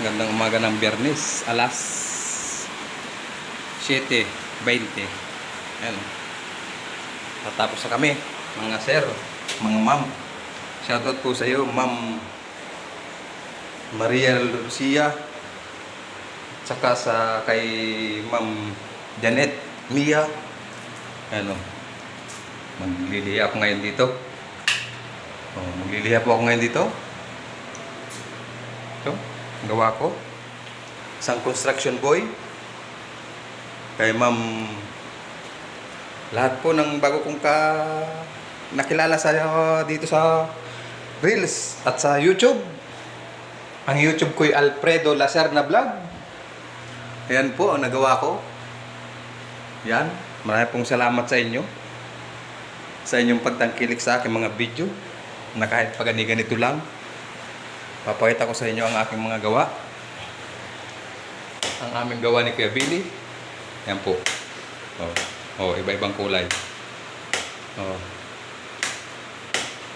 Gandang umaga ng biyernes. Alas 7.20. Ayan. Tatapos na kami. Mga sir, mga ma'am. Shoutout po sa iyo, ma'am Maria Lucia. Tsaka sa kay ma'am Janet Mia. Ano, maglilihi ako ngayon dito. Oh, maglilihi po ako ngayon dito. Ito, ang gawa ko. Isang construction boy. Kay ma'am lahat po ng bago kong ka nakilala sa dito sa Reels at sa YouTube. Ang YouTube ko ay Alfredo Lazar na vlog. Ayan po ang nagawa ko. Yan. Marami pong salamat sa inyo. Sa inyong pagtangkilik sa aking mga video. Na kahit pa gani ganito lang. Papakita ko sa inyo ang aking mga gawa. Ang aming gawa ni Kuya Billy. Yan po. Oh, oh iba-ibang kulay. Oh.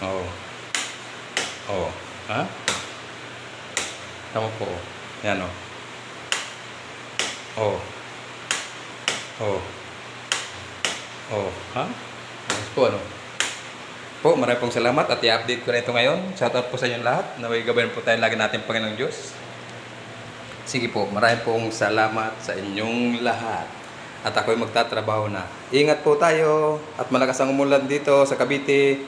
Oh. Oh. Ha? Tama po. Yan oh. Oh. Oh. Oh. Ha? Ayos po ano? Po, maraming pong salamat at i-update ko na ito ngayon. Shoutout po sa inyo lahat. Naway gabayan po tayo lagi natin Panginoong Diyos. Sige po, maraming pong salamat sa inyong lahat. At ako'y magtatrabaho na. Ingat po tayo at malakas ang umulan dito sa Cavite.